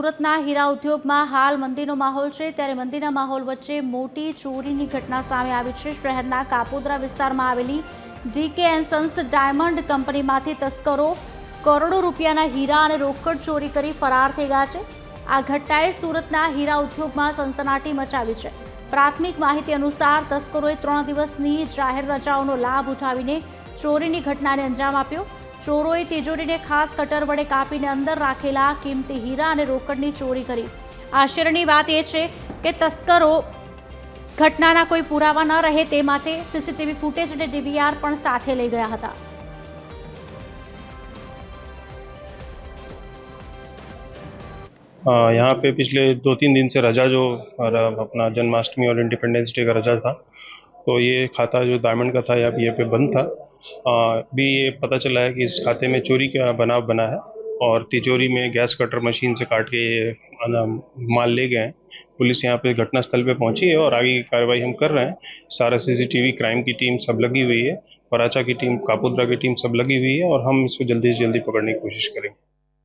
સુરતના હીરા ઉદ્યોગમાં હાલ મંદીનો માહોલ છે. ત્યારે મંદીના માહોલ વચ્ચે મોટી ચોરીની ઘટના સામે આવી છે. શહેરના કાપોદરા વિસ્તારમાં આવેલી ડીકે એન્ડ સન્સ ડાયમંડ કંપનીમાંથી તસ્કરો કરોડો રૂપિયાના હીરા અને રોકડ ચોરી કરી ફરાર થઈ ગયા છે. આ ઘટનાએ સુરતના હીરા ઉદ્યોગમાં સનસનાટી મચાવી છે. પ્રાથમિક માહિતી અનુસાર તસ્કરોએ ત્રણ દિવસની જાહેર રજાઓનો લાભ ઉઠાવીને ચોરીની ઘટનાને અંજામ આપ્યો. ચોરોએ તિજોરીને ખાસ કટર વડે કાપીને અંદર રાખેલા કિંમતી હીરા અને રોકડની ચોરી કરી આશ્ચર્યની વાત એ છે કે તસ્કરો ઘટનાના કોઈ પુરાવા ન રહે તે માટે સીસીટીવી ફૂટેજ અને ડીવીઆર પણ સાથે લઈ ગયા હતા अ, यहाँ पे पिछले दो तीन दिन से रजा जो और अपना जन्माष्टमी और इंडिपेंडेंस डे का रजा था तो ये खाता जो डायमंड का था यहाँ पे- पे बंद था। अ, भी ये पता चला है कि इस खाते में चोरी का बनाव बना है और तिजोरी में गैस कटर मशीन से काट के ये माल ले गए हैं। पुलिस यहाँ पे घटनास्थल पे पहुँची है और आगे की कार्रवाई हम कर रहे हैं। सारा सीसीटीवी क्राइम की टीम सब लगी हुई है। पराचा की टीम कापुद्रा की टीम सब लगी हुई है और हम इसको जल्दी से जल्दी पकड़ने की कोशिश करेंगे।